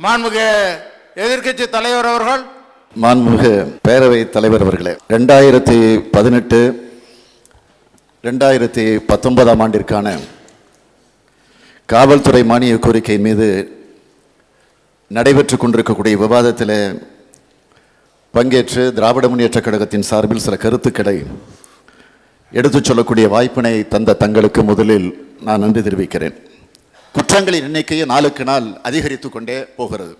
மாண்புமிகு எதிர்க்கட்சி தலைவர் அவர்கள். மாண்புமிகு பேரவை தலைவர் அவர்களே ரெண்டாயிரத்தி பதினெட்டு ரெண்டாயிரத்தி பத்தொன்பதாம் ஆண்டிற்கான காவல்துறை மானிய கோரிக்கை மீது நடைபெற்று கொண்டிருக்கக்கூடிய விவாதத்தில் பங்கேற்று திராவிட முன்னேற்ற கழகத்தின் சார்பில் சில கருத்துக்களை எடுத்துச் சொல்லக்கூடிய வாய்ப்பினை தந்த தங்களுக்கு முதலில் நான் நன்றி தெரிவிக்கிறேன். குற்றங்களின் எண்ணிக்கை நாளுக்கு நாள் அதிகரித்து கொண்டே போகிறது.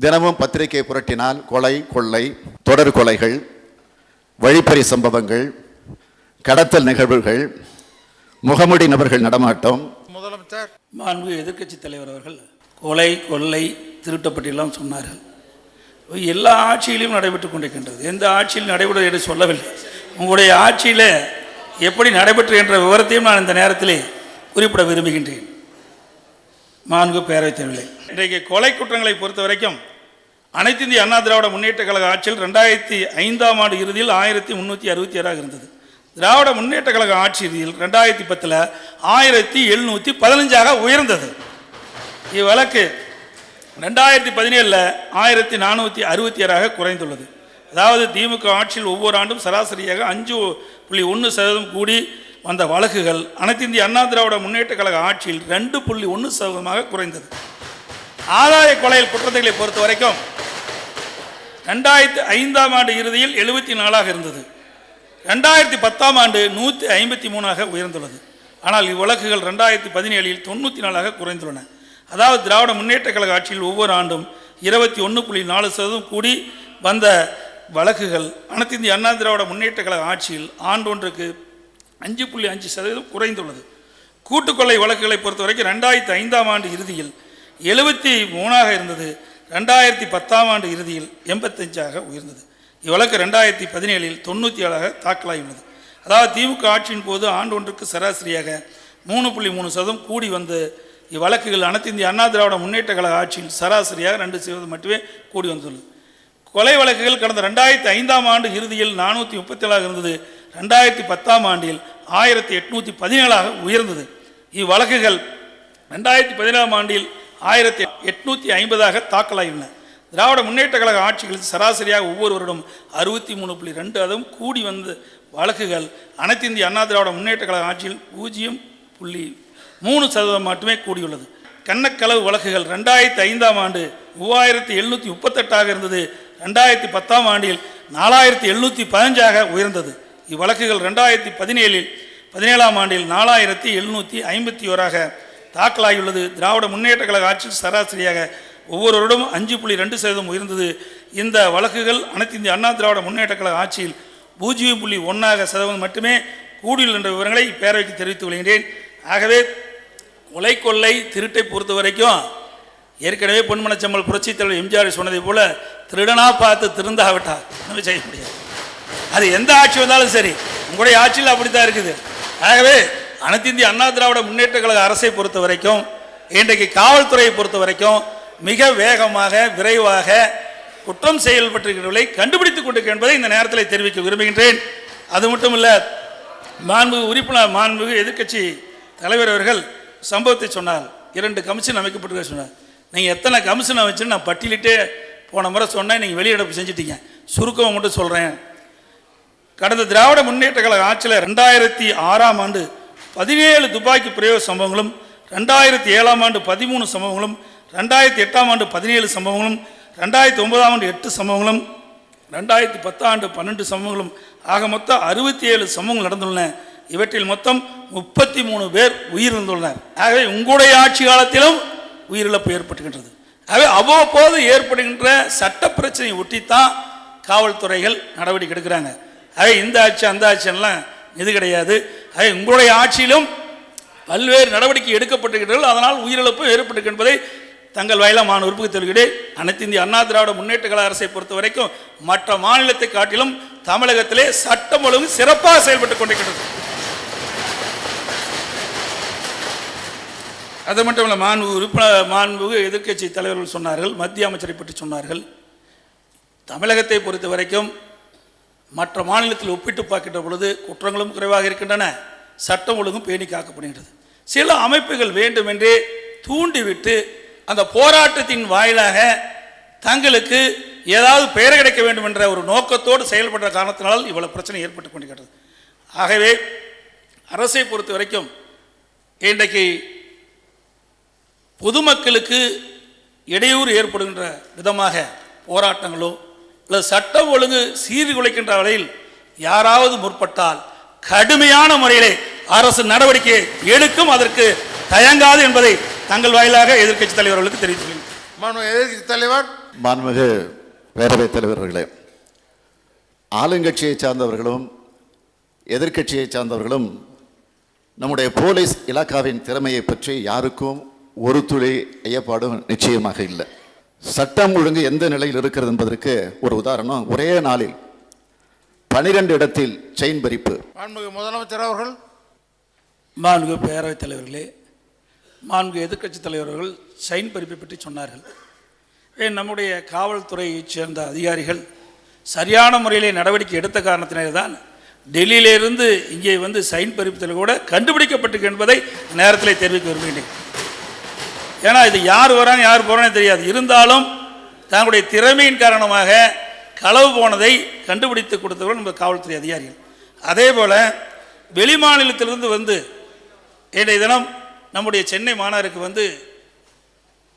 தினமும் பத்திரிகை புரட்டினால் கொலை கொள்ளை தொடர் கொலைகள் வழிப்பறி சம்பவங்கள் கடத்தல் நிகழ்வுகள் முகமுடி நபர்கள் நடமாட்டம். முதலமைச்சர். மாண்பு எதிர்க்கட்சி தலைவர் அவர்கள் கொலை கொள்ளை திருட்டு பற்றியெல்லாம் சொன்னார்கள். எல்லா ஆட்சியிலும் நடைபெற்று கொண்டிருக்கின்றது. எந்த ஆட்சியில் நடைபெறுவது என்று சொல்லவில்லை. உங்களுடைய ஆட்சியில் எப்படி நடைபெற்று என்ற விவரத்தையும் நான் இந்த நேரத்திலே குறிப்பிட விரும்புகின்றேன். மாண்பு பேரவைத் தலைவர்களே இன்றைக்கு கொலை குற்றங்களை பொறுத்த வரைக்கும் அனைத்து இந்திய அண்ணா திராவிட முன்னேற்ற கழக ஆட்சியில் ரெண்டாயிரத்தி ஐந்தாம் ஆண்டு இறுதியில் ஆயிரத்தி முந்நூற்றி அறுபத்தி ஏழாக இருந்தது. திராவிட முன்னேற்ற கழக ஆட்சி இறுதியில் ரெண்டாயிரத்தி பத்தில் ஆயிரத்தி எழுநூற்றி பதினஞ்சாக உயர்ந்தது. இவ்வழக்கு ரெண்டாயிரத்தி பதினேழில் ஆயிரத்தி நானூற்றி அறுபத்தி ஏழாக குறைந்துள்ளது. அதாவது திமுக ஆட்சியில் ஒவ்வொரு ஆண்டும் சராசரியாக அஞ்சு புள்ளி ஒன்று சதவீதம் கூடி வந்த வழக்குகள் அனைத்து இந்திய அண்ணா திராவிட முன்னேற்ற கழக ஆட்சியில் ரெண்டு புள்ளி ஒன்று சதவீதமாக குறைந்தது. ஆதாய கொலையில் குற்றத்தைகளை பொறுத்த வரைக்கும் ரெண்டாயிரத்தி ஐந்தாம் ஆண்டு இறுதியில் எழுபத்தி நாலாக இருந்தது. ரெண்டாயிரத்தி பத்தாம் ஆண்டு நூற்றி ஐம்பத்தி மூணாக உயர்ந்துள்ளது. ஆனால் இவ்வழக்குகள் ரெண்டாயிரத்தி பதினேழில் தொண்ணூற்றி நாலாக குறைந்துள்ளன. அதாவது திராவிட முன்னேற்ற கழக ஆட்சியில் ஒவ்வொரு ஆண்டும் இருபத்தி ஒன்று புள்ளி நாலு சதவீதம் கூடி வந்த வழக்குகள் அனைத்து இந்திய அண்ணா திராவிட முன்னேற்ற கழக ஆட்சியில் ஆண்டொன்றுக்கு அஞ்சு புள்ளி அஞ்சு சதவீதம் குறைந்துள்ளது. கூட்டுக்கொள்ளை வழக்குகளை பொறுத்த வரைக்கும் ரெண்டாயிரத்தி ஐந்தாம் ஆண்டு இறுதியில் எழுபத்தி மூணாக இருந்தது. ரெண்டாயிரத்தி பத்தாம் ஆண்டு இறுதியில் எண்பத்தஞ்சாக உயர்ந்தது. இவ்வழக்கு ரெண்டாயிரத்தி பதினேழில் தொண்ணூற்றி ஏழாக தாக்கலாகியுள்ளது. அதாவது திமுக ஆட்சியின் போது ஆண்டு ஒன்றுக்கு சராசரியாக மூணு புள்ளி மூணு சதவீதம் கூடி வந்து இவ்வழக்குகள் அனைத்து இந்திய அண்ணா திராவிட முன்னேற்ற கழக ஆட்சியில் சராசரியாக ரெண்டு சதவீதம் மட்டுமே கூடி வந்துள்ளது. கொலை வழக்குகள் கடந்த ரெண்டாயிரத்தி ஐந்தாம் ஆண்டு இறுதியில் நானூற்றி முப்பத்தேழாக இருந்தது. ரெண்டாயிரத்தி பத்தாம் ஆண்டில் ஆயிரத்தி எட்நூற்றி பதினேழாக உயர்ந்தது. இவ்வழக்குகள் ரெண்டாயிரத்தி பதினேழாம் ஆண்டில் ஆயிரத்தி எட்நூற்றி ஐம்பதாக தாக்கலாகின. திராவிட முன்னேற்ற கழக ஆட்சிகளில் சராசரியாக ஒவ்வொரு வருடம் அறுபத்தி மூணு புள்ளி ரெண்டு அதுவும் கூடி வந்த வழக்குகள் அனைத்து இந்திய அண்ணா திராவிட முன்னேற்ற கழக ஆட்சியில் பூஜ்ஜியம் புள்ளி மூணு சதவீதம் மட்டுமே கூடியுள்ளது. கண்ணக்களவு வழக்குகள் ரெண்டாயிரத்தி ஐந்தாம் ஆண்டு மூவாயிரத்தி எழுநூற்றி முப்பத்தெட்டாக இருந்தது. ரெண்டாயிரத்தி பத்தாம் ஆண்டில் நாலாயிரத்தி எழுநூற்றி பதினஞ்சாக உயர்ந்தது. இவ்வழக்குகள் ரெண்டாயிரத்தி பதினேழில் பதினேழாம் ஆண்டில் நாலாயிரத்தி எழுநூற்றி ஐம்பத்தி ஓராக தாக்கலாகியுள்ளது. திராவிட முன்னேற்ற கழக ஆட்சியில் சராசரியாக ஒவ்வொரு வருடமும் அஞ்சு புள்ளி ரெண்டு சதவீதம் உயர்ந்தது. இந்த வழக்குகள் அனைத்து இந்திய அண்ணா திராவிட முன்னேற்ற கழக ஆட்சியில் பூஜ்ஜியம் புள்ளி ஒன்றாக சதவீதம் மட்டுமே கூடியுள்ள என்ற விவரங்களை இப்பேரவைக்கு தெரிவித்துக் கொள்கின்றேன். ஆகவே கொலை கொள்ளை திருட்டை பொறுத்த வரைக்கும் ஏற்கனவே பொன்மனச்சம்மல் புரட்சித் தலைவர் எம்ஜிஆர் சொன்னதை போல திருடனா பார்த்து திருந்தாவிட்டா ஒன்றுமே செய்ய முடியாது. அது எந்த ஆட்சி வந்தாலும் சரி உங்களுடைய ஆட்சியில் அப்படித்தான் இருக்குது. ஆகவே அனைத்திந்திய அண்ணா திராவிட முன்னேற்ற கழக அரசை பொறுத்த வரைக்கும் இன்றைக்கு காவல்துறையை பொறுத்த வரைக்கும் மிக வேகமாக விரைவாக குற்றம் செயல்பட்டிருக்கிறவர்களை கண்டுபிடித்துக் கொண்டிருக்க என்பதை இந்த நேரத்தில் தெரிவிக்க விரும்புகின்றேன். அது மட்டும் இல்லை மாண்புமிகு உறுப்பினர் மாண்புமிகு எதிர்க்கட்சி தலைவர் அவர்கள் சம்பவத்தை சொன்னார். இரண்டு கமிஷன் அமைக்கப்பட்டிருக்க சொன்னார். நீங்கள் எத்தனை கமிஷன் அமைச்சுன்னு நான் பட்டியலிட்டே போன முறை சொன்னேன் நீங்கள் வெளியிடப்பு செஞ்சிட்டீங்க. சுருக்கம் மட்டும் சொல்கிறேன் கடந்த திராவிட முன்னேற்ற கழக ஆட்சியில் ரெண்டாயிரத்தி ஆறாம் ஆண்டு பதினேழு துப்பாக்கி பிரயோக சம்பவங்களும் ரெண்டாயிரத்தி ஏழாம் ஆண்டு பதிமூணு சம்பவங்களும் ரெண்டாயிரத்தி எட்டாம் ஆண்டு பதினேழு சம்பவங்களும் ரெண்டாயிரத்தி ஒன்பதாம் ஆண்டு எட்டு சம்பவங்களும் ரெண்டாயிரத்தி பத்தாம் ஆண்டு பன்னெண்டு சம்பவங்களும் ஆக மொத்தம் அறுபத்தி ஏழு சம்பவங்கள் நடந்துள்ளன. இவற்றில் மொத்தம் முப்பத்தி மூணு பேர் உயிரிழந்துள்ளனர். ஆகவே உங்களுடைய ஆட்சி காலத்திலும் உயிரிழப்பு ஏற்பட்டுகின்றது. ஆகவே அவ்வப்போது ஏற்படுகின்ற சட்ட பிரச்சனையை ஒட்டித்தான் காவல்துறைகள் நடவடிக்கை எடுக்கிறாங்க. அதே இந்த ஆட்சி அந்த ஆட்சியெல்லாம் இது கிடையாது. ஆகவே உங்களுடைய ஆட்சியிலும் பல்வேறு நடவடிக்கை எடுக்கப்பட்டிருக்கிறது. அதனால் உயிரிழப்பு ஏற்பட்டிருக்கு என்பதை தங்கள் வாயிலாக மாணவ உறுப்புக்கு தெரிவிக்கிறேன். அனைத்து இந்திய அண்ணா திராவிட முன்னேற்ற கழக அரசை பொறுத்த வரைக்கும் மற்ற மாநிலத்தை காட்டிலும் தமிழகத்திலே சட்டம் ஒழுங்கு சிறப்பாக செயல்பட்டு கொண்டிருக்கிறது. அது மட்டும் இல்லை மாண்பு உறுப்பினர் மாண்பு எதிர்க்கட்சி தலைவர்கள் சொன்னார்கள் மத்திய அமைச்சரை பற்றி சொன்னார்கள். தமிழகத்தை பொறுத்த வரைக்கும் மற்ற மாநிலத்தில் ஒப்பிட்டு பார்க்கின்ற பொழுது குற்றங்களும் குறைவாக இருக்கின்றன சட்டம் ஒழுங்கும் பேணி காக்கப்படுகின்றது. சில அமைப்புகள் வேண்டுமென்றே தூண்டிவிட்டு அந்த போராட்டத்தின் வாயிலாக தங்களுக்கு ஏதாவது பெயர் கிடைக்க வேண்டும் என்ற ஒரு நோக்கத்தோடு செயல்படுற காரணத்தினால் இவ்வளவு பிரச்சனை ஏற்பட்டு கொண்டிருக்கிறது ஆகவே அரசை பொறுத்த வரைக்கும் இன்றைக்கு பொதுமக்களுக்கு இடையூறு ஏற்படுகின்ற விதமாக போராட்டங்களோ அல்லது சட்டம் ஒழுங்கு சீர்குலைக்கின்ற வகையில் யாராவது முற்பட்டால் கடுமையான முறையிலே அரசு நடவடிக்கை எடுக்கும் அதற்கு தயங்காது என்பதை தங்கள் வாயிலாக எதிர்க்கட்சி தலைவர்களுக்கு தெரிவித்துள்ளேன். எதிர்க்கட்சி தலைவர். மாண்புமிகு பேரவைத் தலைவர்களே ஆளுங்கட்சியை சார்ந்தவர்களும் எதிர்க்கட்சியை சார்ந்தவர்களும் நம்முடைய போலீஸ் இலாக்காவின் திறமையை பற்றி யாருக்கும் ஒரு துளி ஐயப்பாடும் நிச்சயமாக இல்லை. சட்டம் ஒழுங்கு எந்த நிலையில் இருக்கிறது என்பதற்கு ஒரு உதாரணம். ஒரே நாளில் பனிரெண்டு இடத்தில் செயின் பறிப்பு. மாண்புமிகு முதலமைச்சர் அவர்கள். மாண்புமிகு பேரவைத் தலைவர்களே மாண்புமிகு எதிர்க்கட்சி தலைவர்கள் சைன் பறிப்பை பற்றி சொன்னார்கள். நம்முடைய காவல்துறையைச் சேர்ந்த அதிகாரிகள் சரியான முறையிலே நடவடிக்கை எடுத்த காரணத்தினாலே தான் டெல்லியிலிருந்து இங்கே வந்து சைன் பறிப்பதில் கூட கண்டுபிடிக்கப்பட்டிருக்கு என்பதை நேரத்தில் தெரிவிக்க விரும்புகிறேன். ஏன்னா இது யார் வராங்க யார் போகிறான்னு தெரியாது. இருந்தாலும் தங்களுடைய திறமையின் காரணமாக களவு போனதை கண்டுபிடித்து கொடுத்தவர்கள் நம்ம காவல்துறை அதிகாரிகள். அதே போல் வெளிமாநிலத்திலிருந்து வந்து இன்றைய தினம் நம்முடைய சென்னை மாநகருக்கு வந்து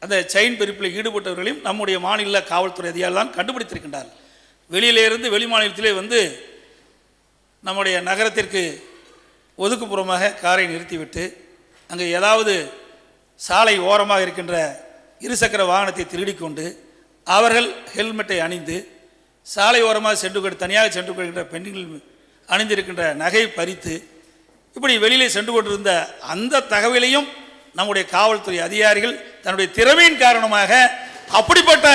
அந்த செயின் பிரிப்பில் ஈடுபட்டவர்களையும் நம்முடைய மாநில காவல்துறை அதிகாரிகள் தான் வெளியிலேருந்து வெளியிலிருந்து வெளி மாநிலத்திலே வந்து நம்முடைய நகரத்திற்கு ஒதுக்குப்புறமாக காரை நிறுத்திவிட்டு அங்கே ஏதாவது சாலை ஓரமாக இருக்கின்ற இருசக்கர வாகனத்தை திருடிக்கொண்டு அவர்கள் ஹெல்மெட்டை அணிந்து சாலை ஓரமாக சென்று கொண்டு தனியாக சென்று கொள்கின்ற பெண்கள் அணிந்திருக்கின்ற நகை பறித்து இப்படி வெளியிலே சென்று கொண்டிருந்த அந்த தகவலையும் நம்முடைய காவல்துறை அதிகாரிகள் தன்னுடைய திறமையின் காரணமாக அப்படிப்பட்ட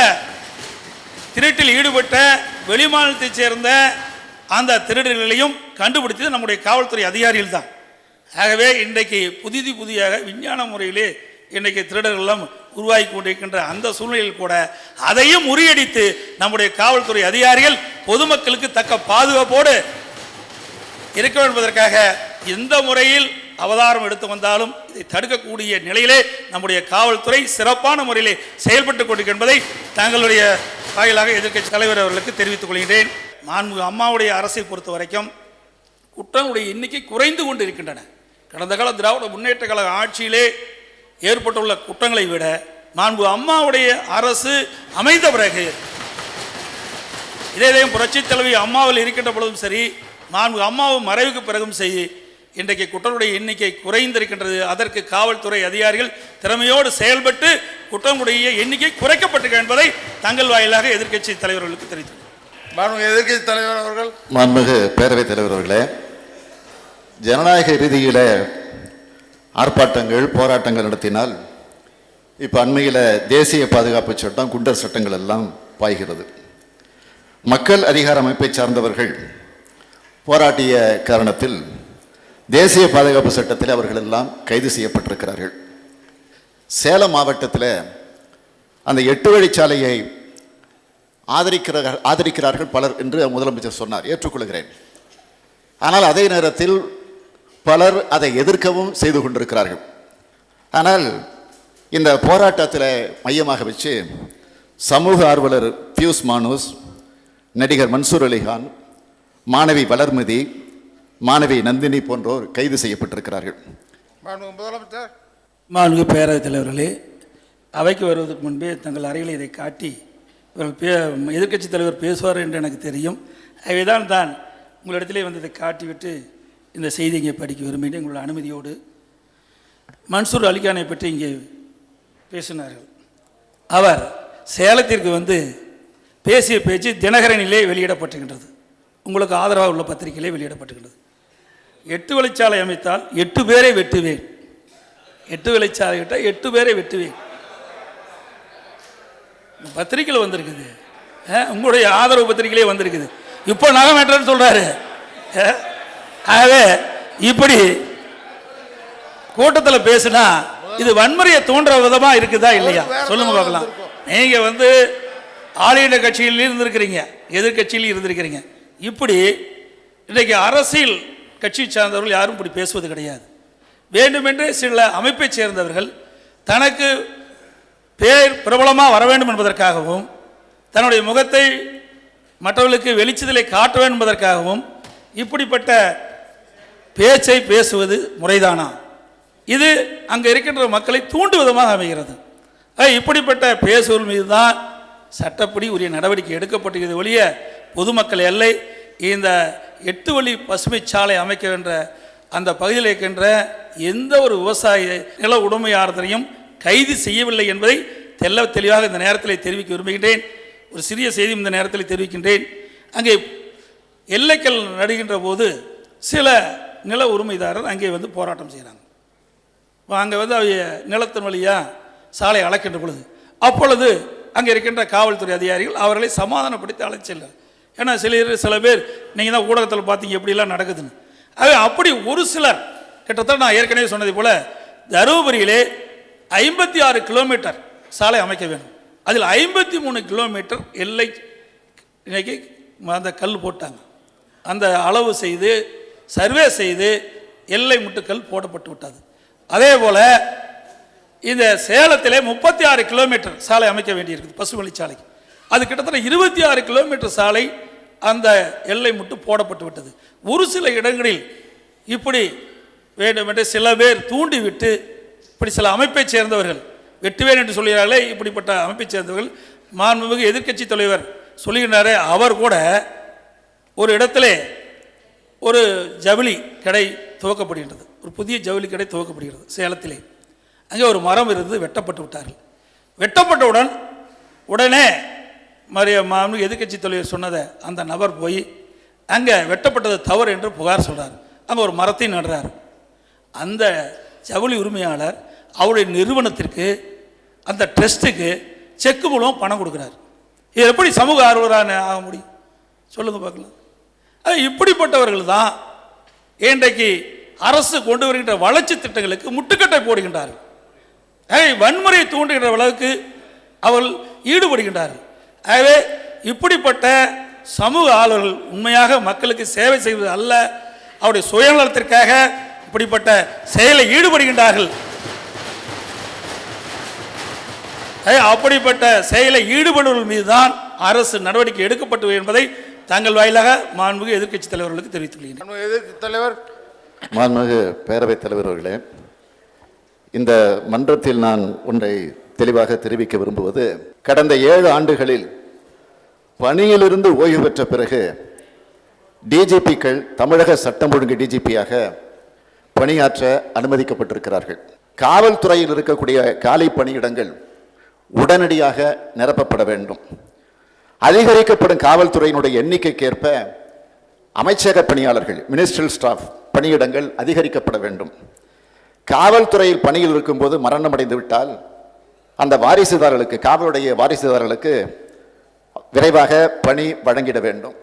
திருட்டில் ஈடுபட்ட வெளிமாநிலத்தைச் சேர்ந்த அந்த திருடர்களையும் கண்டுபிடித்தது நம்முடைய காவல்துறை அதிகாரிகள் தான். ஆகவே இன்றைக்கு புதிது புதியாக விஞ்ஞான முறையிலே இன்றைக்கு திருடர்களும் உருவாகி கொண்டிருக்கின்ற அந்த சூழ்நிலையில் கூட அதையும் முறியடித்து நம்முடைய காவல்துறை அதிகாரிகள் பொதுமக்களுக்கு தக்க பாதுகாப்போடு இருக்க என்பதற்காக எந்த முறையில் அவதாரம் எடுத்து வந்தாலும் இதை தடுக்கக்கூடிய நிலையிலே நம்முடைய காவல்துறை சிறப்பான முறையிலே செயல்பட்டு கொண்டிருக்கின்றதை தங்களுடைய வாயிலாக எதிர்க்கட்சி தலைவர் அவர்களுக்கு தெரிவித்துக் கொள்கிறேன் மாண்பு அம்மாவுடைய அரசை பொறுத்த வரைக்கும் குற்றங்களுடைய எண்ணிக்கை குறைந்து கொண்டு இருக்கின்றன கடந்த கால திராவிட முன்னேற்ற கழக ஆட்சியிலே ஏற்பட்டுள்ள குற்றங்களை விட மாண்பு அம்மாவுடைய அரசு அமைந்த பிறகு இதே புரட்சித் தலைவி அம்மாவில் இருக்கின்ற பொழுதும் சரி மாண்பு அம்மாவும் மறைவுக்கு பிறகும் சரி இன்றைக்கு குற்றங்களுடைய எண்ணிக்கை குறைந்திருக்கின்றது. அதற்கு காவல்துறை அதிகாரிகள் திறமையோடு செயல்பட்டு குற்றங்களுடைய எண்ணிக்கை குறைக்கப்பட்டிருக்கிறது என்பதை தங்கள் வாயிலாக எதிர்க்கட்சி தலைவர்களுக்கு தெரிவித்தது மாண்புமிகு எதிர்க்கட்சி தலைவர் அவர்கள். மாண்புமிகு பேரவைத் தலைவர் அவர்களே ஜனநாயக ரீதியில் ஆர்ப்பாட்டங்கள் போராட்டங்கள் நடத்தினால் இப்போ அண்மையில் தேசிய பாதுகாப்பு சட்டம் குண்டர் சட்டங்கள் எல்லாம் பாய்கிறது. மக்கள் அதிகார அமைப்பை சார்ந்தவர்கள் போராட்டிய காரணத்தில் தேசிய பாதுகாப்பு சட்டத்தில் அவர்கள் எல்லாம் கைது செய்யப்பட்டிருக்கிறார்கள். சேலம் மாவட்டத்தில் அந்த எட்டு வழிச்சாலையை ஆதரிக்கிற ஆதரிக்கிறார்கள் பலர் என்று முதலமைச்சர் சொன்னார். ஏற்றுக்கொள்கிறேன். ஆனால் அதே நேரத்தில் பலர் அதை எதிர்க்கவும் செய்து கொண்டிருக்கிறார்கள். ஆனால் இந்த போராட்டத்தில் மையமாக வச்சு சமூக ஆர்வலர் பியூஸ் மானூஸ் நடிகர் மன்சூர் அலிகான் மாணவி வளர்மதி மாணவி நந்தினி போன்றோர் கைது செய்யப்பட்டிருக்கிறார்கள். முதலமைச்சர். மாண்புமிகு பேரவைத் தலைவர்களே அவைக்கு வருவதற்கு முன்பே தங்கள் அறையில் இதை காட்டி இவர்கள் பே எதிர்க்கட்சி தலைவர் பேசுவார் என்று எனக்கு தெரியும். ஆகவேதான் தான் உங்களிடத்திலே வந்து இதை காட்டிவிட்டு இந்த செய்தி இங்கே படிக்க விரும்பினேன் உங்களோட அனுமதியோடு மன்சூர் அலிகானை பற்றி இங்கே பேசினார்கள். அவர் சேலத்திற்கு வந்து பேசிய பேச்சு தினகரனிலே வெளியிடப்பட்டுகின்றது உங்களுக்கு ஆதரவாக உள்ள பத்திரிகையிலே வெளியிடப்பட்டுகின்றது எட்டு வழிச்சாலை அமைத்தால் எட்டு பேரை வெட்டுவேன். எட்டு வழிச்சாலை விட்டால் எட்டு பேரை வெட்டுவேன். பத்திரிக்கையில் வந்திருக்குது. உங்களுடைய ஆதரவு பத்திரிகையிலே வந்திருக்குது. இப்போ நகம் மேட்டர்னு சொல்கிறாரு ஆகவே இப்படி கூட்டத்தில் பேசுனா இது வன்முறையை தூண்டுற விதமா இருக்குதா இல்லையா? சொல்லுங்க பார்க்கலாம். நீங்க வந்து ஆளுநர் கட்சியில் இருந்திருக்கிறீங்க எதிர்க்கட்சியில் இருந்திருக்கிறீங்க. இப்படி இன்றைக்கு அரசியல் கட்சி சார்ந்தவர்கள் யாரும் இப்படி பேசுவது கிடையாது. வேண்டுமென்றே சில அமைப்பைச் சேர்ந்தவர்கள் தனக்கு பேர் பிரபலமாக வர வேண்டும் என்பதற்காகவும் தன்னுடைய முகத்தை மற்றவர்களுக்கு வெளிச்சத்திலே காட்ட வேண்டும் என்பதற்காகவும் இப்படிப்பட்ட பேச்சை பேசுவது முறைதானா? இது அங்கே இருக்கின்ற மக்களை தூண்டு விதமாக அமைகிறது இப்படிப்பட்ட பேசுவல் மீது தான் சட்டப்படி உரிய நடவடிக்கை எடுக்கப்பட்டுகிறது ஒழிய பொதுமக்கள் எல்லை இந்த எட்டு வழி பசுமை சாலை அமைக்க அந்த பகுதியில் இருக்கின்ற எந்த ஒரு விவசாய நில உடைமையாளரையும் கைது செய்யவில்லை என்பதை தெல்ல தெளிவாக இந்த நேரத்தில் தெரிவிக்க விரும்புகின்றேன். ஒரு சிறிய செய்தி இந்த நேரத்தில் தெரிவிக்கின்றேன். அங்கே எல்லைக்கல் நடுகின்ற போது சில நில உரிமைதாரர் அங்கே வந்து போராட்டம் செய்கிறாங்க. அங்கே வந்து அவங்க நிலத்தின் வழியாக சாலை அழைக்கின்ற பொழுது அப்பொழுது அங்கே இருக்கின்ற காவல்துறை அதிகாரிகள் அவர்களை சமாதானப்படுத்தி அழைச்சல ஏன்னா சில சில பேர் நீங்கள் தான் ஊடகத்தில் பார்த்தீங்க எப்படிலாம் நடக்குதுன்னு. ஆகவே அப்படி ஒரு சிலர் கிட்டத்தட்ட நான் ஏற்கனவே சொன்னது போல் தருமபுரியிலே ஐம்பத்தி ஆறு கிலோமீட்டர் சாலை அமைக்க வேண்டும். அதில் ஐம்பத்தி மூணு கிலோமீட்டர் எல்லை இன்றைக்கி அந்த கல் போட்டாங்க. அந்த அளவு செய்து சர்வே செய்து எல்லை முட்டுக்கள் போடப்பட்டு விட்டது. அதே போல் இந்த சேலத்திலே முப்பத்தி ஆறு கிலோமீட்டர் சாலை அமைக்க வேண்டியிருக்குது பசுவழி சாலை அது கிட்டத்தட்ட இருபத்தி ஆறு கிலோமீட்டர் சாலை அந்த எல்லை முட்டு போடப்பட்டு விட்டது. ஒரு சில இடங்களில் இப்படி வேண்டுமென்றே சில பேர் தூண்டிவிட்டு இப்படி சில அமைப்பைச் சேர்ந்தவர்கள் வெட்டுவேன் என்று சொல்கிறார்களே இப்படிப்பட்ட அமைப்பைச் சேர்ந்தவர்கள் மாண்புமிகு எதிர்க்கட்சி தலைவர் சொல்லுகின்றாரே அவர் கூட ஒரு இடத்துல ஒரு ஜவுளி கடை துவக்கப்படுகின்றது. ஒரு புதிய ஜவுளி கடை துவக்கப்படுகிறது சேலத்திலே. அங்கே ஒரு மரம் இருந்து வெட்டப்பட்டு விட்டார்கள். வெட்டப்பட்டவுடன் உடனே மரிய மாமனு எதிர்க்கட்சி தலைவர் சொன்னதை அந்த நபர் போய் அங்கே வெட்டப்பட்டது தவறு என்று புகார் சொல்கிறார் அங்கே ஒரு மரத்தை நடுறார். அந்த ஜவுளி உரிமையாளர் அவருடைய நிறுவனத்திற்கு அந்த ட்ரஸ்ட்டுக்கு செக்கு மூலம் பணம் கொடுக்குறாரு. இது எப்படி சமூக ஆர்வலரான ஆக முடியும்? சொல்லுங்கள் பார்க்கலாம். இப்படிப்பட்டவர்கள் தான் இன்றைக்கு அரசு கொண்டு வருகின்ற வளர்ச்சி திட்டங்களுக்கு முட்டுக்கட்டை போடுகின்றார்கள். வன்முறை வன்முறையை தூண்டுகின்ற அளவுக்கு அவள் ஈடுபடுகின்றார்கள். ஆகவே இப்படிப்பட்ட சமூக ஆளுநர்கள் உண்மையாக மக்களுக்கு சேவை செய்வது அல்ல. அவருடைய சுயநலத்திற்காக இப்படிப்பட்ட செயலில் ஈடுபடுகின்றார்கள். அப்படிப்பட்ட செயலில் ஈடுபடுவர்கள் மீது தான் அரசு நடவடிக்கை எடுக்கப்பட்டது என்பதை தங்கள் வாயிலாக மாண்புமிகு எதிர்க்கட்சி தலைவர்களுக்கு தெரிவித்துள்ளேன் எதிர்க்கட்சி தலைவர். மாண்புமிகு பேரவைத் தலைவர் அவர்களே இந்த மன்றத்தில் நான் ஒன்றை தெளிவாக தெரிவிக்க விரும்புவது கடந்த ஏழு ஆண்டுகளில் பணியிலிருந்து ஓய்வு பெற்ற பிறகு டிஜிபிக்கள் தமிழக சட்டம் ஒழுங்கு டிஜிபியாக பணியாற்ற அனுமதிக்கப்பட்டிருக்கிறார்கள். காவல்துறையில் இருக்கக்கூடிய காலி பணியிடங்கள் உடனடியாக நிரப்பப்பட வேண்டும். அதிகரிக்கப்படும் காவல்துறையினுடைய எண்ணிக்கைக்கேற்ப அமைச்சக பணியாளர்கள் மினிஸ்ட்ரல் ஸ்டாஃப் பணியிடங்கள் அதிகரிக்கப்பட வேண்டும். காவல்துறையில் பணியில் இருக்கும்போது மரணமடைந்து விட்டால் அந்த வாரிசுதாரர்களுக்கு காவலுடைய வாரிசுதாரர்களுக்கு விரைவாக பணி வழங்கிட வேண்டும்.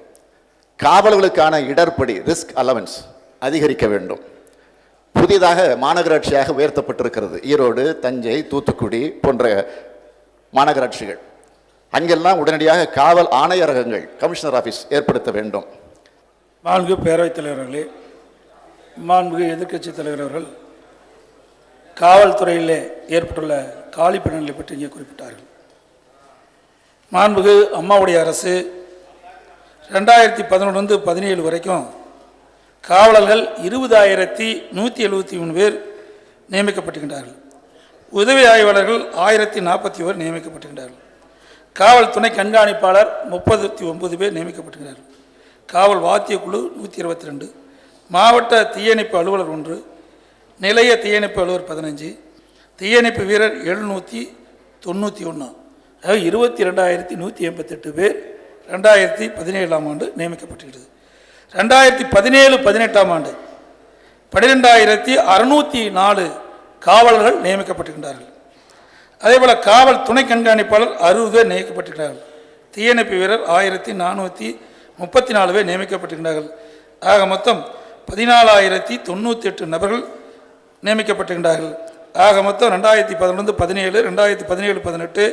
காவல்களுக்கான இடர்படி ரிஸ்க் அலவன்ஸ் அதிகரிக்க வேண்டும். புதிதாக மாநகராட்சியாக உயர்த்தப்பட்டிருக்கிறது ஈரோடு தஞ்சை தூத்துக்குடி போன்ற மாநகராட்சிகள். அங்கெல்லாம் உடனடியாக காவல் ஆணையரகங்கள் கமிஷனர் ஆஃபீஸ் ஏற்படுத்த வேண்டும். மாண்பு பேரவைத் தலைவர்களே மாண்பு எதிர்க்கட்சி தலைவர்கள் காவல்துறையிலே ஏற்பட்டுள்ள காலி பணிகளை பற்றி இங்கே குறிப்பிட்டார்கள். மாண்புகு அம்மாவுடைய அரசு ரெண்டாயிரத்தி பதினொன்று பதினேழு வரைக்கும் காவலர்கள் இருபதாயிரத்தி நூற்றி எழுபத்தி மூணு பேர் நியமிக்கப்பட்டுகின்றார்கள் உதவி ஆய்வாளர்கள் ஆயிரத்தி நாற்பத்தி ஓர் நியமிக்கப்பட்டுகின்றார்கள் காவல் துணை கண்காணிப்பாளர் முப்பத்தி ஒன்பது பேர் நியமிக்கப்பட்டுகிறார்கள் காவல் வாத்தியக்குழு நூற்றி இருபத்தி ரெண்டு மாவட்ட தீயணைப்பு அலுவலர் ஒன்று நிலைய தீயணைப்பு அலுவலர் பதினஞ்சு தீயணைப்பு வீரர் எழுநூற்றி தொண்ணூற்றி ஒன்று அதாவது இருபத்தி ரெண்டாயிரத்தி நூற்றி எண்பத்தெட்டு பேர் ரெண்டாயிரத்தி பதினேழாம் ஆண்டு நியமிக்கப்பட்டுகிறது ரெண்டாயிரத்தி பதினேழு பதினெட்டாம் ஆண்டு பன்னிரெண்டாயிரத்தி அறுநூற்றி நாலு காவலர்கள் அதே போல் காவல் துணை கண்காணிப்பாளர் அறுபது பேர் நியமிக்கப்பட்டிருக்கிறார்கள். தீயணைப்பு வீரர் ஆயிரத்தி நானூற்றி முப்பத்தி நாலு பேர் நியமிக்கப்பட்டிருக்கிறார்கள். ஆக மொத்தம் பதினாலாயிரத்தி தொண்ணூற்றி எட்டு நபர்கள் நியமிக்கப்பட்டிருக்கிறார்கள். ஆக மொத்தம் ரெண்டாயிரத்தி பதினொன்று பதினேழு ரெண்டாயிரத்தி பதினேழு பதினெட்டு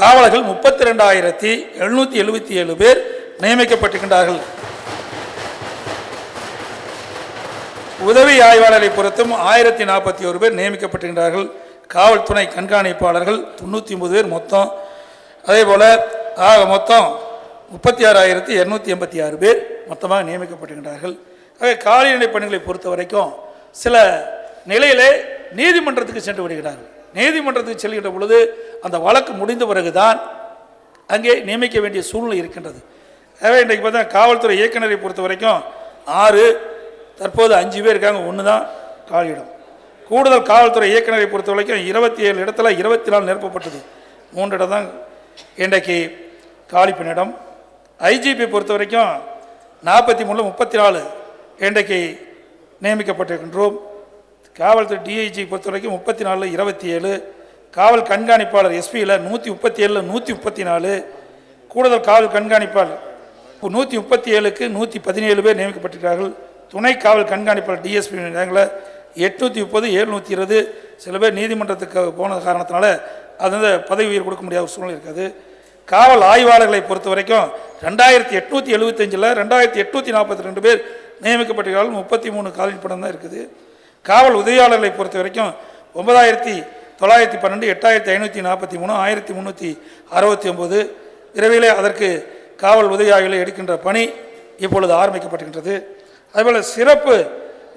காவலர்கள் முப்பத்தி ரெண்டாயிரத்தி எழுநூற்றி எழுபத்தி ஏழு பேர் நியமிக்கப்பட்டிருக்கின்றார்கள் உதவி ஆய்வாளரை பொறுத்தும் ஆயிரத்தி நாற்பத்தி ஒரு பேர் நியமிக்கப்பட்டிருக்கிறார்கள். காவல்துறை கண்காணிப்பாளர்கள் தொண்ணூற்றி ஒன்பது பேர் மொத்தம். அதே போல் ஆக மொத்தம் முப்பத்தி ஆறாயிரத்தி இரநூத்தி எண்பத்தி ஆறு பேர் மொத்தமாக நியமிக்கப்படுகின்றார்கள் ஆகவே காலநிலை பணிகளை பொறுத்த வரைக்கும் சில நிலையிலே நீதிமன்றத்துக்கு சென்று விடுகிறார்கள். நீதிமன்றத்துக்கு செல்கின்ற பொழுது அந்த வழக்கு முடிந்த பிறகுதான் அங்கே நியமிக்க வேண்டிய சூழ்நிலை இருக்கின்றது. ஆகவே இன்றைக்கு பார்த்தா காவல்துறை இயக்குநரை பொறுத்த வரைக்கும் ஆறு தற்போது அஞ்சு பேர் இருக்காங்க. ஒன்று தான் காலியிடம். கூடுதல் காவல்துறை இயக்குநரை பொறுத்த வரைக்கும் இருபத்தி ஏழு இடத்துல இருபத்தி நாலு நிரப்பப்பட்டது. மூன்று இடம் தான் இன்றைக்கு காலி பணியிடம். ஐஜிபி பொறுத்த வரைக்கும் நாற்பத்தி மூணு முப்பத்தி நாலு இன்றைக்கு நியமிக்கப்பட்டிருக்கின்றோம். காவல்துறை டிஐஜி பொறுத்த வரைக்கும் முப்பத்தி நாலில் இருபத்தி ஏழு காவல் கண்காணிப்பாளர் எஸ்பியில் நூற்றி முப்பத்தி ஏழில் நூற்றி முப்பத்தி நாலு கூடுதல் காவல் கண்காணிப்பாளர் நூற்றி முப்பத்தி ஏழுக்கு நூற்றி பதினேழு பேர் நியமிக்கப்பட்டிருக்கிறார்கள். துணை காவல் கண்காணிப்பாளர் டிஎஸ்பி நேரங்களில் எட்நூற்றி முப்பது ஏழ்நூற்றி இருபது சில பேர் நீதிமன்றத்துக்கு போன காரணத்தினால அது வந்து பதவி உயர் கொடுக்க முடியாத ஒரு சூழ்நிலை இருக்காது. காவல் ஆய்வாளர்களை பொறுத்த வரைக்கும் ரெண்டாயிரத்தி எட்நூற்றி எழுபத்தஞ்சில் ரெண்டாயிரத்தி எட்நூற்றி நாற்பத்தி ரெண்டு பேர் நியமிக்கப்பட்டிருக்கிறார்கள். முப்பத்தி மூணு காலின் படம் தான் இருக்குது. காவல் உதவியாளர்களை பொறுத்த வரைக்கும் ஒன்பதாயிரத்தி தொள்ளாயிரத்தி பன்னெண்டு எட்டாயிரத்தி ஐநூற்றி நாற்பத்தி மூணு ஆயிரத்தி முந்நூற்றி அறுபத்தி ஒம்பது விரைவிலே அதற்கு காவல் உதவி எடுக்கின்ற பணி இப்பொழுது ஆரம்பிக்கப்பட்டிருக்கின்றது. அதேபோல் சிறப்பு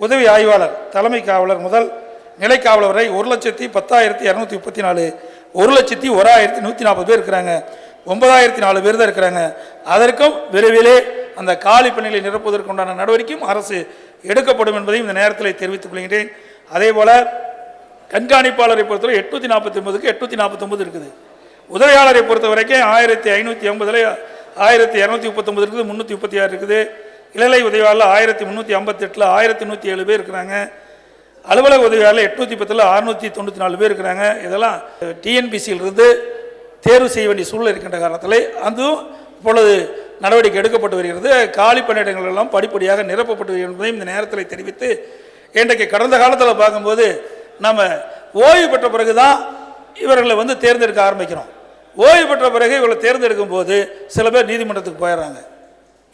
உதவி ஆய்வாளர் தலைமை காவலர் முதல் நிலை காவலர் வரை ஒரு லட்சத்தி பத்தாயிரத்தி இரநூத்தி முப்பத்தி நாலு ஒரு லட்சத்தி ஓராயிரத்தி நூற்றி நாற்பது பேர் இருக்கிறாங்க. ஒன்பதாயிரத்தி நாலு பேர் தான் இருக்கிறாங்க. அதற்கும் விரைவிலே அந்த காலி பணிகளை நிரப்புவதற்கு உண்டான நடவடிக்கையும் அரசு எடுக்கப்படும் என்பதையும் இந்த நேரத்தில் தெரிவித்துக் கொள்கின்றேன். அதே போல கண்காணிப்பாளரை பொறுத்தவரை எட்நூற்றி நாற்பத்தி ஒன்பதுக்கு எட்நூற்றி நாற்பத்தொம்பது இருக்குது. உதவியாளரை பொறுத்த வரைக்கும் ஆயிரத்தி ஐநூற்றி ஐம்பதில் ஆயிரத்தி இரநூத்தி முப்பத்தொம்பது இருக்குது முந்நூற்றி முப்பத்தி ஆறு இருக்குது. இளநிலை உதவியாளர் ஆயிரத்தி முந்நூற்றி ஐம்பத்தெட்டில் ஆயிரத்தி நூற்றி ஏழு பேர் இருக்கிறாங்க. அலுவலக உதவியாளர் எட்நூற்றி பத்தில் அறுநூற்றி தொண்ணூற்றி நாலு பேர் இருக்கிறாங்க. இதெல்லாம் டிஎன்பிசியிலிருந்து தேர்வு செய்ய வேண்டிய சூழ்நிலை இருக்கின்ற காரணத்தில் அதுவும் இப்பொழுது நடவடிக்கை எடுக்கப்பட்டு வருகிறது. காலி பணியிடங்கள் எல்லாம் படிப்படியாக நிரப்பப்பட்டு வருகிறது என்பதையும் இந்த நேரத்தில் தெரிவித்து இன்றைக்கு கடந்த காலத்தில் பார்க்கும்போது நம்ம ஓய்வு பெற்ற பிறகு தான் இவர்களை வந்து தேர்ந்தெடுக்க ஆரம்பிக்கிறோம். ஓய்வு பெற்ற பிறகு இவர்களை தேர்ந்தெடுக்கும் போது சில பேர் நீதிமன்றத்துக்கு போயிடுறாங்க.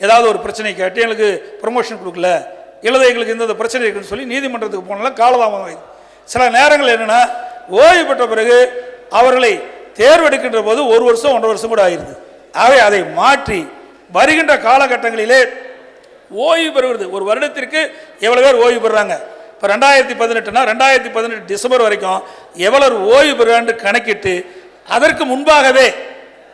ஏதாவது ஒரு பிரச்சனை கேட்டு எங்களுக்கு ப்ரொமோஷன் கொடுக்கல இல்லது எங்களுக்கு இந்த பிரச்சனை இருக்குன்னு சொல்லி நீதிமன்றத்துக்கு போனாலும் காலதாமதம் ஆகுது சில நேரங்கள் என்னென்னா ஓய்வு பெற்ற பிறகு அவர்களை தேர்வெடுக்கின்ற போது ஒரு வருஷம் ஒன்றரை வருஷம் கூட ஆயிருது. ஆகவே அதை மாற்றி வருகின்ற காலகட்டங்களிலே ஓய்வு பெறுவது. ஒரு வருடத்திற்கு எவ்வளோ பேர் ஓய்வு பெறுறாங்க? இப்போ ரெண்டாயிரத்தி பதினெட்டுனா ரெண்டாயிரத்தி பதினெட்டு டிசம்பர் வரைக்கும் எவ்வளோ ஓய்வு பெறுறான்னு கணக்கிட்டு அதற்கு முன்பாகவே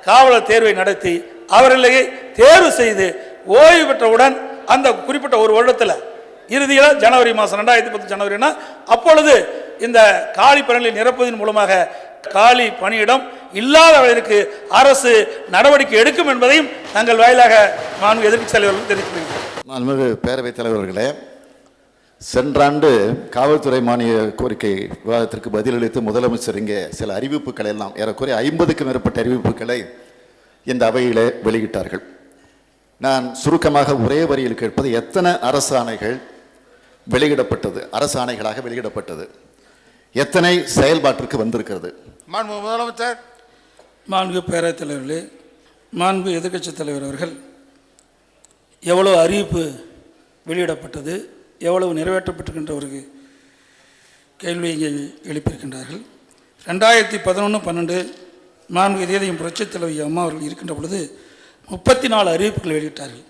காவலர் தேர்வை நடத்தி அவர்களை தேர்வு செய்து ஓய்வு பெற்றவுடன் அந்த குறிப்பிட்ட ஒரு வருடத்தில் இறுதியில் ஜனவரி மாதம் ரெண்டாயிரத்தி பத்து ஜனவரினா அப்பொழுது இந்த காலி பணிகளை நிரப்புவதன் மூலமாக காலி பணியிடம் இல்லாதவர்களுக்கு அரசு நடவடிக்கை எடுக்கும் என்பதையும் நாங்கள் வாயிலாக நான் எதிர்ப்பு தலைவர்கள் தெரிவித்துள்ளோம் பேரவைத் தலைவர்களே சென்ற ஆண்டு காவல்துறை மானிய கோரிக்கை விவாதத்திற்கு பதிலளித்து முதலமைச்சர் இங்கே சில அறிவிப்புகளை எல்லாம் ஏறக்குறைய ஐம்பதுக்கும் மேற்பட்ட அறிவிப்புகளை இந்த அவையிலே வெளியிட்டார்கள். நான் சுருக்கமாக ஒரே வரியில் கேட்பது எத்தனை அரசாணைகள் வெளியிடப்பட்டது அரசாணைகளாக வெளியிடப்பட்டது? எத்தனை செயல்பாட்டிற்கு வந்திருக்கிறது? மாண்பு முதலமைச்சர். மாண்பு பேரவைத் தலைவர்களே மாண்பு எதிர்க்கட்சித் தலைவர் அவர்கள் எவ்வளோ அறிவிப்பு வெளியிடப்பட்டது எவ்வளவு நிறைவேற்றப்பட்டிருக்கின்ற ஒரு கேள்வியை இங்கே எழுப்பியிருக்கின்றார்கள். ரெண்டாயிரத்தி பதினொன்று பன்னெண்டு மாண்பு இதயம் புரட்சித் தலைவி அம்மா அவர்கள் இருக்கின்ற பொழுது முப்பத்தி நாலு அறிவிப்புகள் வெளியிட்டார்கள்.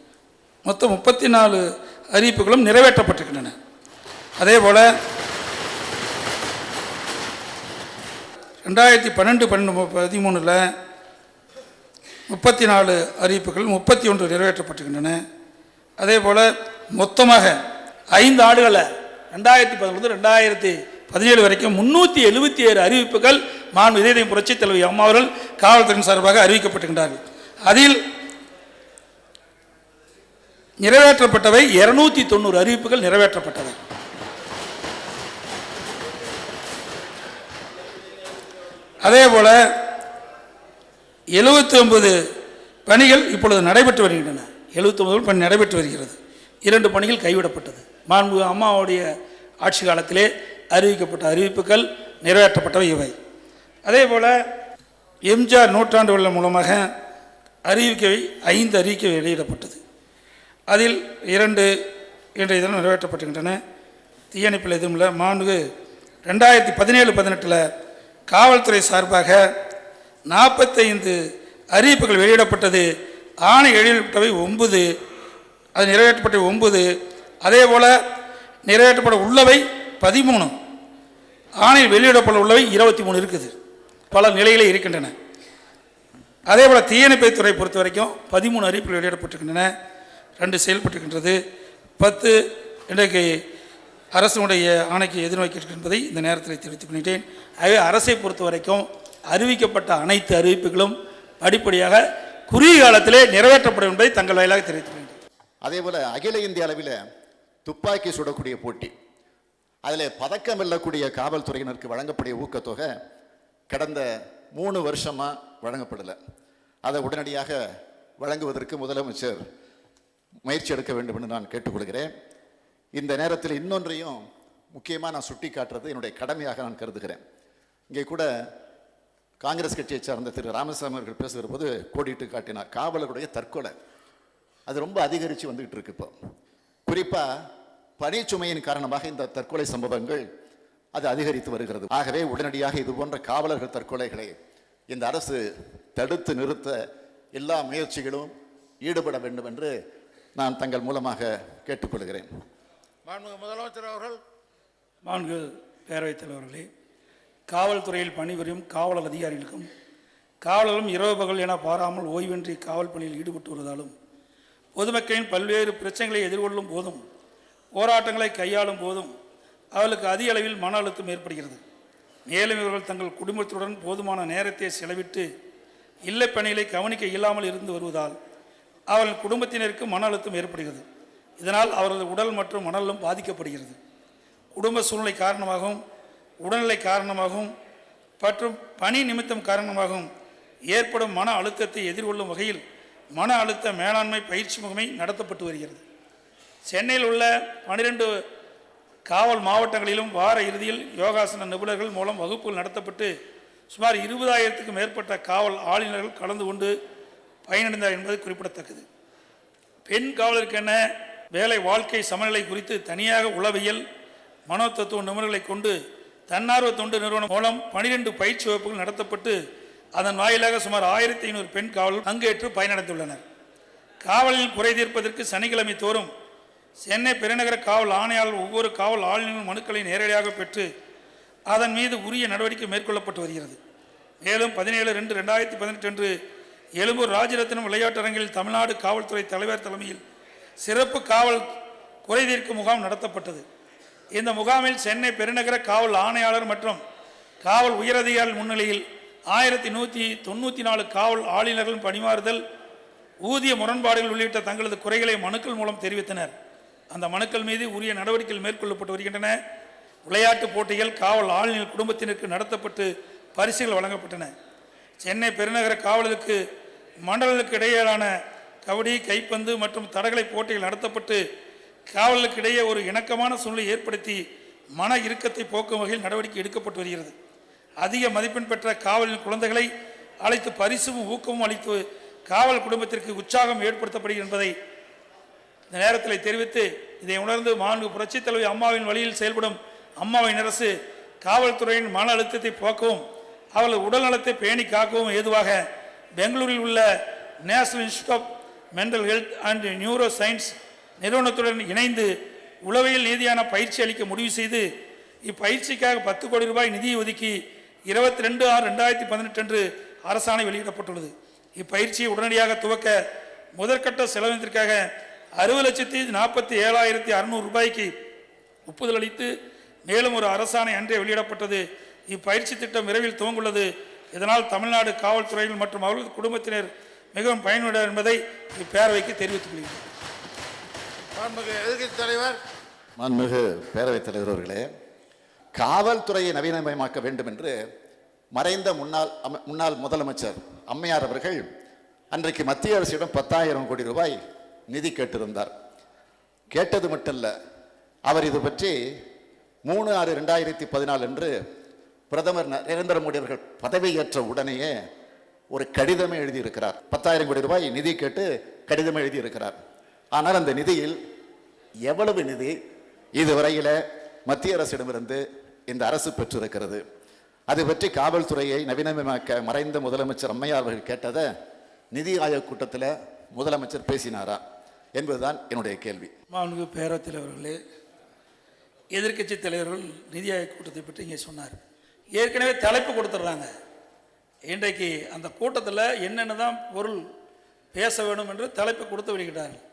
மொத்தம் முப்பத்தி நாலு அறிவிப்புகளும் நிறைவேற்றப்பட்டிருக்கின்றன. அதே போல் ரெண்டாயிரத்தி பன்னெண்டு பன்னெண்டு பதிமூணில் முப்பத்தி நாலு அறிவிப்புகள் முப்பத்தி ஒன்று நிறைவேற்றப்பட்டிருக்கின்றன. அதே போல் மொத்தமாக ஐந்து ஆண்டுகளில் ரெண்டாயிரத்தி பதினொன்று ரெண்டாயிரத்தி பதினேழு வரைக்கும் முந்நூற்றி எழுபத்தி ஏழு அறிவிப்புகள் மாண்பு இதயம் புரட்சித் தலைவி அம்மா அவர்கள் காவல்துறையின் சார்பாக அறிவிக்கப்பட்டிருக்கின்றார்கள். அதில் நிறைவேற்றப்பட்டவை. இருநூத்தி தொண்ணூறு அறிவிப்புகள் நிறைவேற்றப்பட்டவை. அதே போல எழுபத்தி ஒன்பது பணிகள் இப்பொழுது நடைபெற்று வருகின்றன. எழுபத்தி ஒன்பது பணி நடைபெற்று வருகிறது. இரண்டு பணிகள் கைவிடப்பட்டது. மாண்பு அம்மாவுடைய ஆட்சி காலத்திலே அறிவிக்கப்பட்ட அறிவிப்புகள் நிறைவேற்றப்பட்டவை இவை. அதே போல் எம்ஜிஆர் நூற்றாண்டு விழா மூலமாக அறிவிக்கை ஐந்து அறிவிக்கை வெளியிடப்பட்டது. அதில் இரண்டு இன்றைய தினம் நிறைவேற்றப்பட்டுகின்றன தீயணைப்பில் எதுவும் இல்லை. மாண்பு ரெண்டாயிரத்தி பதினேழு பதினெட்டில் காவல்துறை சார்பாக நாற்பத்தைந்து அறிவிப்புகள் வெளியிடப்பட்டது. ஆணை வெளியிடப்பட்டவை ஒன்பது அது நிறைவேற்றப்பட்ட ஒன்பது. அதே போல் நிறைவேற்றப்பட உள்ளவை பதிமூணு. ஆணையில் வெளியிடப்பட உள்ளவை இருபத்தி மூணு இருக்குது. பல நிலைகளே இருக்கின்றன. அதே போல் தீயணைப்புத்துறை பொறுத்த வரைக்கும் பதிமூணு அறிவிப்புகள் வெளியிடப்பட்டிருக்கின்றன. ரெண்டு செயல்பட்டுகின்றது பத்து இன்றைக்கு அரசனுடைய ஆணைக்கு எதிர்நோக்கி என்பதை இந்த நேரத்தில் தெரிவித்துக் கொள்கிறேன் ஆகவே அரசை பொறுத்த வரைக்கும் அறிவிக்கப்பட்ட அனைத்து அறிவிப்புகளும் படிப்படியாக குறுகிய காலத்திலே நிறைவேற்றப்படும் என்பதை தங்கள் வாயிலாக தெரிவித்துக் அதே போல் அகில இந்திய அளவில் துப்பாக்கி சுடக்கூடிய போட்டி அதில் பதக்கம் வெல்லக்கூடிய காவல்துறையினருக்கு வழங்கக்கூடிய ஊக்கத்தொகை கடந்த மூணு வருஷமாக வழங்கப்படலை. அதை உடனடியாக வழங்குவதற்கு முதலமைச்சர் முயற்சி எடுக்க வேண்டும் என்று நான் கேட்டுக்கொள்கிறேன். இந்த நேரத்தில் இன்னொன்றையும் முக்கியமாக நான் சுட்டி காட்டுறது என்னுடைய கடமையாக நான் கருதுகிறேன். இங்கே கூட காங்கிரஸ் கட்சியை சார்ந்த திரு ராமசாமி அவர்கள் பேசுகிற போது கோடிட்டு காட்டினார். காவலருடைய தற்கொலை. அது ரொம்ப அதிகரித்து வந்துகிட்டு இருக்கு இப்போ. குறிப்பாக பணிச்சுமையின் காரணமாக இந்த தற்கொலை சம்பவங்கள் அது அதிகரித்து வருகிறது. ஆகவே உடனடியாக இது போன்ற காவலர்கள் தற்கொலைகளை இந்த அரசு தடுத்து நிறுத்த எல்லா முயற்சிகளும் ஈடுபட வேண்டும் என்று நான் தங்கள் மூலமாக கேட்டுக்கொள்கிறேன். மாண்புமிகு முதலமைச்சர் அவர்கள். மாண்பு பேரவைத் தலைவர்களே காவல்துறையில் பணிபுரியும் காவலர் அதிகாரிகளுக்கும் காவலர்களும் இரவு பகல் என பாராமல் ஓய்வின்றி காவல் பணியில் ஈடுபட்டு வருவதாலும் பொதுமக்களின் பல்வேறு பிரச்சனைகளை எதிர்கொள்ளும் போதும் போராட்டங்களை கையாளும் போதும் அவர்களுக்கு அதிக அளவில் மன அழுத்தம் ஏற்படுகிறது. மேலும் இவர்கள் தங்கள் குடும்பத்துடன் போதுமான நேரத்தை செலவிட்டு இல்லைப் பணிகளை கவனிக்க இயலாமல் இருந்து வருவதால் அவர்கள் குடும்பத்தினருக்கு மன அழுத்தம் ஏற்படுகிறது. இதனால் அவரது உடல் மற்றும் மனநலம் பாதிக்கப்படுகிறது. குடும்ப சூழ்நிலை காரணமாகவும் உடல்நிலை காரணமாகவும் மற்றும் பணி நிமித்தம் காரணமாகவும் ஏற்படும் மன அழுத்தத்தை எதிர்கொள்ளும் வகையில் மன அழுத்த மேலாண்மை பயிற்சி முகமை நடத்தப்பட்டு வருகிறது. சென்னையில் உள்ள பனிரெண்டு காவல் மாவட்டங்களிலும் வார இறுதியில் யோகாசன நிபுணர்கள் மூலம் வகுப்புகள் நடத்தப்பட்டு சுமார் இருபதாயிரத்துக்கும் மேற்பட்ட காவல் ஆளுநர்கள் கலந்து கொண்டு பயனடைந்தார் என்பது குறிப்பிடத்தக்கது. பெண் காவலருக்கென வேலை வாழ்க்கை சமநிலை குறித்து தனியாக உளவியல் மனோதத்துவ நிபுணர்களை கொண்டு தன்னார்வ தொண்டு நிறுவனம் மூலம் பனிரெண்டு பயிற்சி வகுப்புகள் நடத்தப்பட்டு அதன் வாயிலாக சுமார் ஆயிரத்தி ஐநூறு பெண் காவலர் பங்கேற்று பயனடைந்துள்ளனர். காவலில் குறை தீர்ப்பதற்கு சனிக்கிழமை தோறும் சென்னை பெருநகர காவல் ஆணையாளர் ஒவ்வொரு காவல் ஆளுநரின் மனுக்களை நேரடியாக பெற்று அதன் மீது உரிய நடவடிக்கை மேற்கொள்ளப்பட்டு வருகிறது. மேலும் பதினேழு ரெண்டு ரெண்டாயிரத்தி பதினெட்டு அன்று எழும்பூர் ராஜரத்னம் விளையாட்டரங்கில் தமிழ்நாடு காவல்துறை தலைவர் தலைமையில் சிறப்பு காவல் குறைதீர்க்கும் முகாம் நடத்தப்பட்டது. இந்த முகாமில் சென்னை பெருநகர காவல் ஆணையாளர் மற்றும் காவல் உயரதிகாரி முன்னிலையில் ஆயிரத்தி நூற்றி தொண்ணூற்றி நாலு காவல் ஆளுநர்களும் பணிமாறுதல் ஊதிய முரண்பாடுகள் உள்ளிட்ட தங்களது குறைகளை மனுக்கள் மூலம் தெரிவித்தனர். அந்த மனுக்கள் மீது உரிய நடவடிக்கைகள் மேற்கொள்ளப்பட்டு வருகின்றன. விளையாட்டுப் போட்டிகள் காவல் ஆளுநர் குடும்பத்தினருக்கு நடத்தப்பட்டு பரிசுகள் வழங்கப்பட்டன. சென்னை பெருநகர காவலுக்கு மண்டலங்களுக்கு இடையிலான கபடி கைப்பந்து மற்றும் தடகளை போட்டிகள் நடத்தப்பட்டு காவலுக்கு இடையே ஒரு இணக்கமான சூழ்நிலை ஏற்படுத்தி மன இறுக்கத்தை போக்கும் வகையில் நடவடிக்கை எடுக்கப்பட்டு வருகிறது. அதிக மதிப்பெண் பெற்ற காவலின் குழந்தைகளை அழைத்து பரிசும் ஊக்கமும் அளித்து காவல் குடும்பத்திற்கு உற்சாகம் ஏற்படுத்தப்படுகிறது என்பதை இந்த நேரத்தில் தெரிவித்து இதை உணர்ந்து மாண்பு புரட்சித் தலைவி அம்மாவின் வழியில் செயல்படும் அம்மாவின் அரசு காவல்துறையின் மன அழுத்தத்தை போக்கவும் அவர்கள் உடல்நலத்தை பேணி காக்கவும் ஏதுவாக பெங்களூரில் உள்ள national institute of mental health and neuro science நிறுவனத்துடன் இணைந்து உளவியல் நீதியான பயிற்சி அளிக்க முடிவு செய்து இப்பயிற்சிக்காக பத்து கோடி ரூபாய் நிதியை ஒதுக்கி இருபத்தி ரெண்டு ஆறு ரெண்டாயிரத்தி பதினெட்டு அன்று அரசாணை வெளியிடப்பட்டுள்ளது. இப்பயிற்சியை உடனடியாக துவக்க முதற்கட்ட செலவினத்திற்காக அறுபது லட்சத்தி நாற்பத்தி ஏழாயிரத்தி அறுநூறு ரூபாய்க்கு ஒப்புதல் அளித்து மேலும் ஒரு அரசாணை அன்றே வெளியிடப்பட்டது. இப்பயிற்சி திட்டம் விரைவில் துவங்குள்ளது. இதனால் தமிழ்நாடு காவல்துறையில் மற்றும் அவர்களது குடும்பத்தினர் மிகவும் பயனுள்ளனர் என்பதை இப்பேரவைக்கு தெரிவித்துக் கொள்கிறேன். மாண்புமிகு எதிர்க்கட்சி தலைவர். மாண்புமிகு பேரவைத் தலைவர் அவர்களே காவல்துறையை நவீனமயமாக்க வேண்டும் என்று மறைந்த முன்னாள் அம- முன்னாள் முதலமைச்சர் அம்மையார் அவர்கள் அன்றைக்கு மத்திய அரசிடம் பத்தாயிரம் கோடி ரூபாய் நிதி கேட்டிருந்தார். கேட்டது மட்டுமல்ல அவர் இது பற்றி மூணு ஆறு ரெண்டாயிரத்தி பதினாலு அன்று பிரதமர் நரேந்திர மோடி அவர்கள் பதவியேற்ற உடனேயே ஒரு கடிதமே எழுதியிருக்கிறார். பத்தாயிரம் கோடி ரூபாய் நிதி கேட்டு கடிதமே எழுதியிருக்கிறார். ஆனால் அந்த நிதியில் எவ்வளவு நிதி இதுவரையில் மத்திய அரசிடமிருந்து இந்த அரசு பெற்றிருக்கிறது. அது பற்றி காவல்துறையை நவீனமயமாக்க மறைந்த முதலமைச்சர் அம்மையார் அவர்கள் கேட்டதை நிதி ஆயோக் கூட்டத்தில் முதலமைச்சர் பேசினாரா என்பதுதான் என்னுடைய கேள்வி. மாண்பு பேரவைத் தலைவர்களே எதிர்க்கட்சி தலைவர்கள் நிதி ஆயோக் கூட்டத்தை பற்றி இங்கே சொன்னார் ஏற்கனவே தலைப்பு கொடுத்துட்றாங்க. இன்றைக்கு அந்த கூட்டத்தில் என்னென்ன தான் பொருள் பேச வேண்டும் என்று தலைப்பு கொடுத்து விடுகிறார்கள்.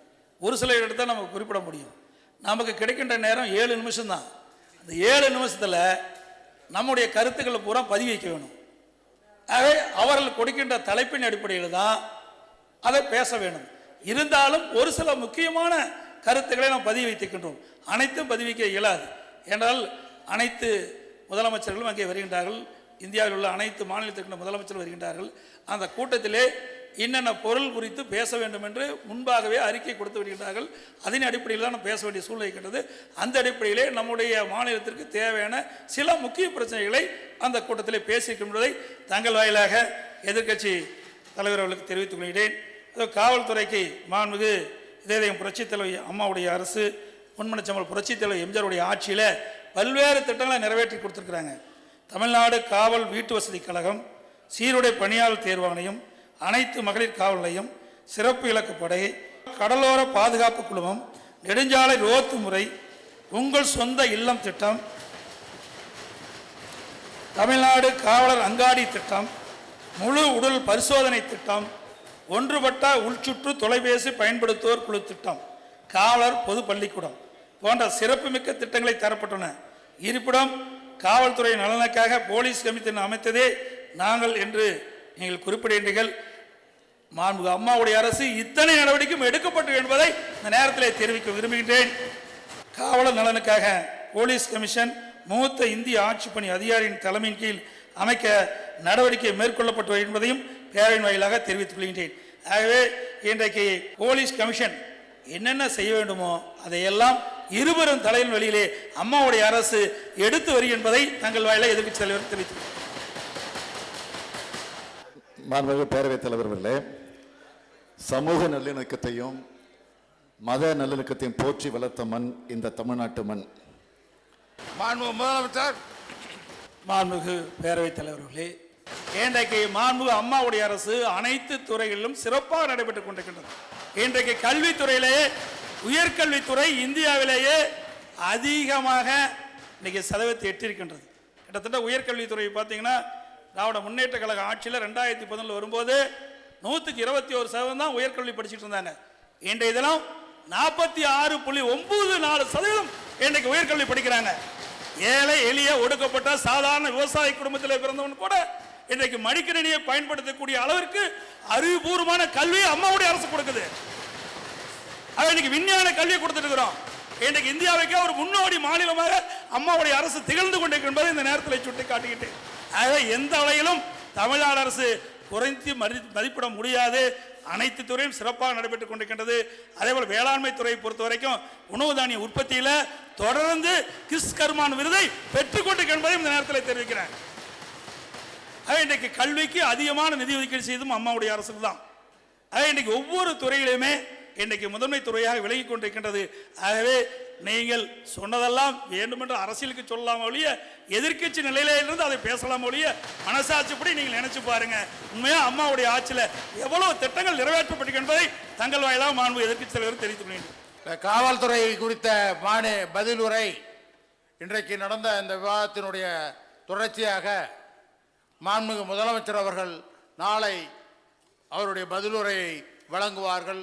ஒரு சில இடத்தை நம்ம குறிப்பிட முடியும். நமக்கு கிடைக்கின்ற நேரம் ஏழு நிமிஷம்தான். அந்த ஏழு நிமிஷத்தில் நம்முடைய கருத்துக்களை பூரா பதிவு வைக்க வேணும். ஆகவே அவர்கள் கொடுக்கின்ற தலைப்பின் அடிப்படையில் தான் அதை பேச வேண்டும் இருந்தாலும் ஒரு சில முக்கியமான கருத்துக்களை நாம் பதிவு வைத்திருக்கின்றோம். அனைத்தும் பதிவிக்க இயலாது. என்றால் அனைத்து முதலமைச்சர்களும் அங்கே வருகின்றார்கள். இந்தியாவில் உள்ள அனைத்து மாநிலத்திற்கு முதலமைச்சர் வருகின்றார்கள். அந்த கூட்டத்திலே என்னென்ன பொருள் குறித்து பேச வேண்டும் என்று முன்பாகவே அறிக்கை கொடுத்து வருகின்றார்கள். அதன் அடிப்படையில் தான் பேச வேண்டிய சூழ்நிலை இருக்கின்றது. அந்த அடிப்படையிலே நம்முடைய மாநிலத்திற்கு தேவையான சில முக்கிய பிரச்சனைகளை அந்த கூட்டத்தில் பேசியிருக்கின்றதை தங்கள் வாயிலாக எதிர்க்கட்சி தலைவர் அவர்களுக்கு தெரிவித்துக் கொள்கிறேன். அதோ காவல்துறைக்கு மாண்புமிகு இதயம் புரட்சித் தலைவர் அம்மாவுடைய அரசு பொன்மனச்சம்பல் புரட்சித் தலைவர் எம்ஜிஆருடைய ஆட்சியில் பல்வேறு திட்டங்களை நிறைவேற்றி கொடுத்துருக்குறாங்க. தமிழ்நாடு காவல் வீட்டு வசதி கழகம் சீருடை பணியாளர் தேர்வாணையம் அனைத்து மகளிர் காவல் நிலையம் சிறப்பு இலக்கு படை கடலோர பாதுகாப்பு குழுமம் நெடுஞ்சாலை ரோத்து முறை உங்கள் சொந்த இல்லம் திட்டம் தமிழ்நாடு காவலர் அங்காடி திட்டம் முழு உடல் பரிசோதனை திட்டம் ஒன்றுபட்ட உள்சுற்று தொலைபேசி பயன்படுத்துவோர் குழு திட்டம் காவலர் பொது பள்ளிக்கூடம் போன்ற சிறப்புமிக்க திட்டங்களை தரப்பட்டன இருப்பிடம் காவல்துறை நலனுக்காக போலீஸ் கமிஷன் அமைத்ததே நாங்கள் என்று நீங்கள் குறிப்பிடுகின்றீர்கள். மாண்புக அம்மாவுடைய அரசு இத்தனை நடவடிக்கையும் எடுக்கப்பட்டு என்பதை இந்த நேரத்தில் தெரிவிக்க விரும்புகின்றேன். காவலர் நலனுக்காக போலீஸ் கமிஷன் மூத்த இந்திய ஆட்சிப்பணி அதிகாரியின் தலைமையின் கீழ் அமைக்க நடவடிக்கை மேற்கொள்ளப்பட்டு என்பதையும் பேரவையின் வாயிலாக தெரிவித்துக் கொள்கின்றேன். ஆகவே இன்றைக்கு போலீஸ் கமிஷன் என்னென்ன செய்ய வேண்டுமோ அதையெல்லாம் இருவரும் தலையின் வழியிலே அம்மாவுடைய அரசு எடுத்து வரும் என்பதை தங்கள் வாயிலாக எதிர்க்கட்சி தலைவர் தெரிவித்துக் மாண்புமிகு பேரவைத் தலைவர்களே சமூக நல்லிணக்கத்தையும் மத நல்லிணக்கத்தையும் போற்றி வளர்த்த மண் இந்த தமிழ்நாட்டு மண். மாண்புமிகு முதலமைச்சர். மாண்புமிகு பேரவைத் தலைவர்களே இன்றைக்கு மாண்புமிகு அம்மாவுடைய அரசு அனைத்து துறைகளிலும் சிறப்பாக நடைபெற்றுக் கொண்டிருக்கின்றது. இன்றைக்கு கல்வித்துறையிலேயே உயர்கல்வித்துறை இந்தியாவிலேயே அதிகமாக இன்னைக்கு சதவீதத்தை எட்டியிருக்கின்றது. கிட்டத்தட்ட உயர்கல்வித்துறை பார்த்தீங்கன்னா திராவிட முன்னேற்ற கழக ஆட்சியில் ரெண்டாயிரத்தி பதினொன்று வரும்போது நூற்றுக்கு இருபத்தி ஒரு சதவீதம் தான் உயர்கல்வி படிச்சுட்டு இருந்தாங்க. இன்றைய தினம் நாற்பத்தி ஆறு புள்ளி ஒம்பது நாலு சதவீதம் இன்றைக்கு உயர்கல்வி படிக்கிறாங்க. ஏழை எளிய ஒடுக்கப்பட்ட சாதாரண விவசாய குடும்பத்தில் பிறந்தவன் கூட இன்றைக்கு மடிக்கணினியை பயன்படுத்தக்கூடிய அளவிற்கு அறிவுபூர்வமான கல்வியை அம்மாவுடைய அரசு கொடுக்குது. அது இன்னைக்கு விஞ்ஞான கல்வியை கொடுத்துட்டு இருக்கிறோம். இன்றைக்கு இந்தியாவுக்கே ஒரு முன்னோடி மாநிலமாக அம்மாவுடைய அரசு திகழ்ந்து கொண்டிருக்கின்றது என்பதை இந்த நேரத்தில் சுட்டி காட்டிக்கிட்டு ஆகவே எந்த வகையிலும் தமிழ்நாடு அரசு குறைந்து மதி மதிப்பிட முடியாது. அனைத்து துறையும் சிறப்பாக நடைபெற்றுக் கொண்டிருக்கின்றது. அதேபோல் வேளாண்மை துறையை பொறுத்த வரைக்கும் உணவு தானிய உற்பத்தியில் தொடர்ந்து கிஸ் கர்மான் விருதை பெற்றுக் என்பதை இந்த நேரத்தில் தெரிவிக்கிறேன். ஆக இன்றைக்கு கல்விக்கு அதிகமான நிதி ஒதுக்கீடு செய்ததும் அம்மாவுடைய அரசு தான். ஆக இன்றைக்கு ஒவ்வொரு துறையிலுமே இன்றைக்கு முதன்மை துறையாக விலகிக் கொண்டிருக்கின்றது. ஆகவே நீங்கள் சொன்னதெல்லாம் வேண்டுமென்று அரசியலுக்கு சொல்லலாம் ஒழிய எதிர்க்கட்சி நிலையில இருந்து அதை பேசலாம் ஒழிய மனசாட்சிப்படி நீங்கள் நினைச்சு பாருங்க. உண்மையா அம்மாவுடைய ஆட்சியில் எவ்வளவு திட்டங்கள் நிறைவேற்றப்பட்டிருக்கின்றதை என்பதை தங்கள் வாயிலாக மாண்பு எதிர்கட்சி தலைவர் தெரிவித்துக் கொள்கிறேன். காவல்துறை குறித்த மானே பதிலுரை இன்றைக்கு நடந்த இந்த விவாதத்தினுடைய தொடர்ச்சியாக மாண்புமிகு முதலமைச்சர் அவர்கள் நாளை அவருடைய பதிலுரையை வழங்குவார்கள்.